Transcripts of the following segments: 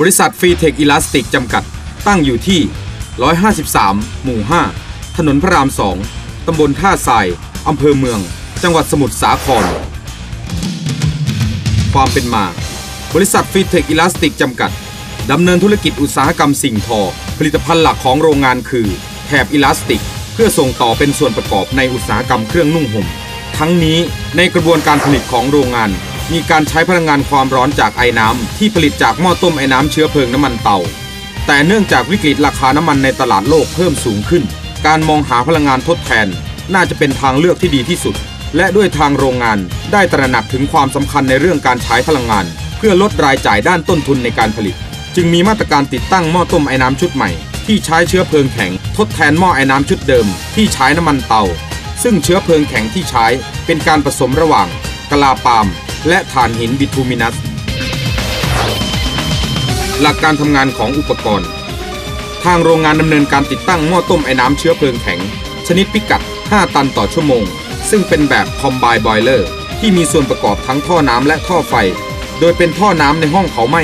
บริษัทฟรีเทคอิลาสติกจำกัด ตั้งอยู่ที่ 153 หมู่ 5 ถนนพระราม 2 ตำบลท่าทราย อำเภอเมือง จังหวัดสมุทรสาคร ความเป็นมา บริษัทฟรีเทคอิลาสติกจำกัด ดำเนินธุรกิจอุตสาหกรรมสิ่งทอ ผลิตภัณฑ์หลักของโรงงานคือแถบอิลาสติก เพื่อส่งต่อเป็นส่วนประกอบในอุตสาหกรรมเครื่องนุ่งห่ม ทั้งนี้ในกระบวนการผลิตของโรงงาน มีการใช้พลังงานความร้อนจากไอ้น้ำที่ผลิตจากหม้อต้มไอ้น้ำเชื้อเพลิงน้ำมันเตา แต่เนื่องจากวิกฤตราคาน้ำมันในตลาดโลกเพิ่มสูงขึ้น การมองหาพลังงานทดแทน น่าจะเป็นทางเลือกที่ดีที่สุด และด้วยทางโรงงานได้ตระหนักถึงความสำคัญในเรื่องการใช้พลังงาน เพื่อลดรายจ่ายด้านต้นทุนในการผลิต จึงมีมาตรการติดตั้งหม้อต้มไอ้น้ำชุดใหม่ที่ใช้เชื้อเพลิงแข็ง ทดแทนหม้อไอ้น้ำชุดเดิม ที่ใช้น้ำมันเตา ซึ่งเชื้อเพลิงแข็งที่ใช้เป็นการผสมระหว่างกะลาปาล์ม และถ่านหินบิทูมินัส หลักการทำงานของอุปกรณ์ ทางโรงงานดำเนินการติดตั้งหม้อต้มไอ้น้ำเชื้อเพลิงแข็ง ชนิดพิกัด 5 ตันต่อชั่วโมง ซึ่งเป็นแบบคอมไบบอยเลอร์ที่มีส่วนประกอบทั้งท่อน้ำและท่อไฟ โดยเป็นท่อน้ำในห้องเผาไหม้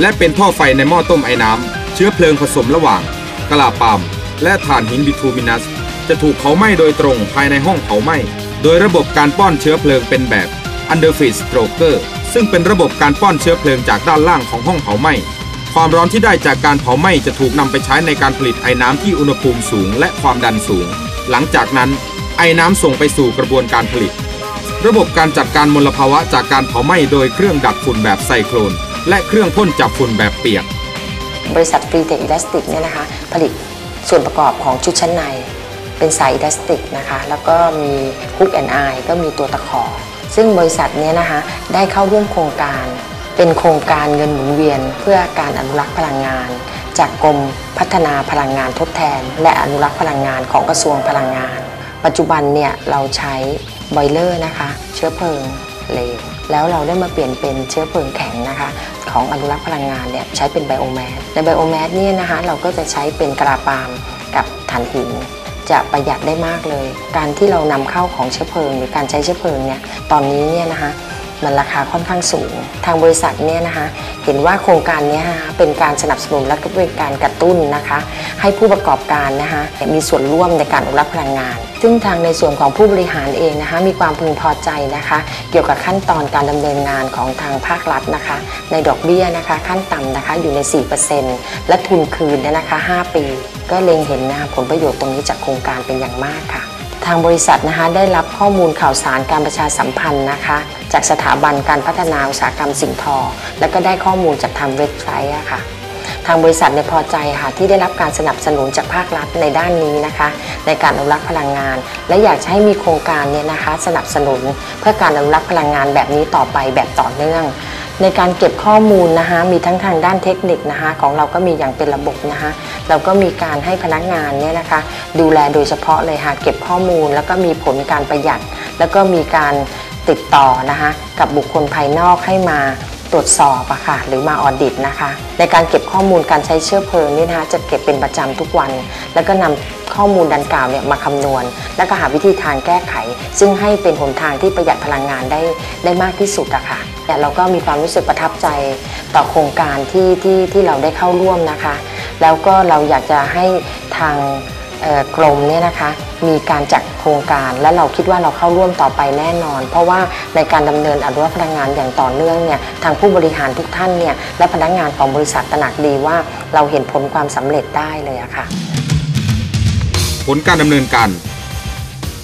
และเป็นท่อไฟในหม้อต้มไอ้น้ำเชื้อเพลิงผสมระหว่างกะลาปาล์มและถ่านหินบิทูมินัส จะถูกเผาไหม้โดยตรงภายในห้องเผาไหม้ โดยระบบการป้อนเชื้อเพลิงเป็นแบบ Underfeed Stroker ซึ่งเป็นระบบการป้อนเชื้อเพลิงจากด้านล่างของห้องเผาไหม้ ความร้อนที่ได้จากการเผาไหม้จะถูกนำไปใช้ในการผลิตไอ้น้ำที่อุณหภูมิสูงและความดันสูง หลังจากนั้นไอ้น้ำส่งไปสู่กระบวนการผลิต ระบบการจัดการมลภาวะจากการเผาไหม้โดยเครื่องดักฝุ่นแบบไซโครนและเครื่องพ่นจับฝุ่นแบบเปียก บริษัทฟรีเทคอิลาสติกเนี่ยนะคะผลิตส่วนประกอบของชุดชั้นในเป็นสายอิลาสติกนะคะ แล้วก็มีฮุกแอนไอก็มีตัวตะขอ ซึ่งบริษัทเนี้นะคะได้เข้าร่วมโครงการ เป็นโครงการเงินหมุนเวียน เพื่อการอนุรักษ์พลังงาน จากกรมพัฒนาพลังงานทดแทน และอนุรักษ์พลังงานของกระทรวงพลังงาน ปัจจุบันเนี่ยเราใช้บอยเลอร์นะคะ เชื้อเพลิงเหลวแล้วเราได้มาเปลี่ยนเป็นเชื้อเพลิงแข็งนะคะของอนุรักษ์พลังงานเนี่ยใช้เป็นไบโอแมสในไบโอแมสเนี่ยนะคะเราก็จะใช้เป็นกระลาปามกับถ่านหิน จะประหยัดได้มากเลย การที่เรานำเข้าของเชื้อเพลิง หรือการใช้เชื้อเพลิงเนี่ยตอนนี้เนี่ยนะคะ มันราคาค่อนข้างสูง ทางบริษัทเนี่ยนะคะเห็นว่าโครงการนี้เป็นการสนับสนุนและก็เป็นการกระตุ้นนะคะ ให้ผู้ประกอบการนะคะมีส่วนร่วมในการอนุรักษ์พลังงาน ซึ่งทางในส่วนของผู้บริหารเองนะคะมีความพึงพอใจนะคะ เกี่ยวกับขั้นตอนการดำเนินงานของทางภาครัฐนะคะ ในดอกเบี้ยนะคะขั้นต่ำนะคะอยู่ใน 4%และทุนคืนเนี่ยนะคะ 5 ปี ก็เล็งเห็นนะผลประโยชน์ตรงนี้จากโครงการเป็นอย่างมากค่ะทางบริษัทนะคะได้รับข้อมูลข่าวสารการประชาสัมพันธ์นะคะ จากสถาบันการพัฒนาอุตสาหกรรมสิ่งทอ และก็ได้ข้อมูลจากทางเว็บไซต์ค่ะ ทางบริษัทเนี่ยพอใจค่ะที่ได้รับการสนับสนุนจากภาครัฐในด้านนี้นะคะ ในการอนุรักษ์พลังงาน และอยากจะให้มีโครงการเนี่ยนะคะ สนับสนุนเพื่อการอนุรักษ์พลังงานแบบนี้ต่อไปแบบต่อเนื่องในการเก็บข้อมูลนะคะมีทั้งทางด้านเทคนิคนะคะของเราก็มีอย่างเป็นระบบนะคะเราก็มีการให้พนักงานเนี่ยนะคะ ดูแลโดยเฉพาะเลยค่ะเก็บข้อมูล แล้วก็มีผลการประหยัด แล้วก็มีการ ติดต่อนะคะกับบุคคลภายนอกให้มาตรวจสอบอะค่ะหรือมาออดิตนะคะ ในการเก็บข้อมูลการใช้เชื้อเพลิงนี่นะคะจะเก็บเป็นประจำทุกวัน แล้วก็นำข้อมูลดังกล่าวเนี่ยมาคำนวณ แล้วก็หาวิธีทางแก้ไข ซึ่งให้เป็นหนทางที่ประหยัดพลังงานได้ได้มากที่สุดอะค่ะแต่เราก็มีความรู้สึกประทับใจต่อโครงการที่ที่ที่เราได้เข้าร่วมนะคะ แล้วก็เราอยากจะให้ทาง กรมเนี่ยนะคะมีการจัดโครงการและเราคิดว่าเราเข้าร่วมต่อไปแน่นอน เพราะว่าในการดำเนินอนุรักษ์พลังงานอย่างต่อเนื่องเนี่ยทางผู้บริหารทุกท่านเนี่ยและพนักงานของบริษัทตระหนักดีว่าเราเห็นผลความสำเร็จได้เลยอะค่ะ ผลการดำเนินการ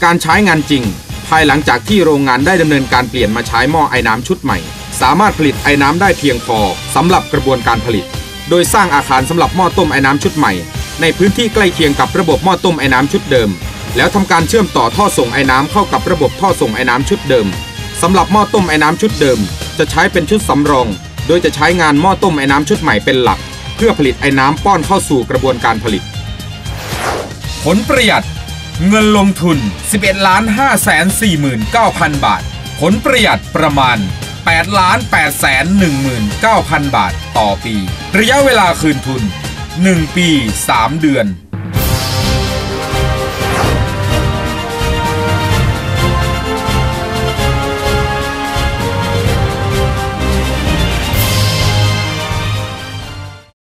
การใช้งานจริง ภายหลังจากที่โรงงานได้ดำเนินการเปลี่ยนมาใช้หม้อไอ้น้ำชุดใหม่ สามารถผลิตไอ้น้ำได้เพียงพอสำหรับกระบวนการผลิต โดยสร้างอาคารสำหรับหม้อต้มไอ้น้ำชุดใหม่ ในพื้นที่ใกล้เคียงกับระบบหม้อต้มไอ้น้ำชุดเดิม แล้วทำการเชื่อมต่อท่อส่งไอ้น้ำเข้ากับระบบท่อส่งไอ้น้ำชุดเดิมสำหรับหม้อต้มไอ้น้ำชุดเดิม จะใช้เป็นชุดสำรอง โดยจะใช้งานหม้อต้มไอ้น้ำชุดใหม่เป็นหลัก เพื่อผลิตไอ้น้ำป้อนเข้าสู่กระบวนการผลิต ผลประหยัด เงินลงทุน 11ล้าน5 4 9 0 0 0 บาท ผลประหยัดประมาณ8ล้าน8 1 9 0 0 0 บาท ต่อปี ระยะเวลาคืนทุน 1 ปี 3 เดือน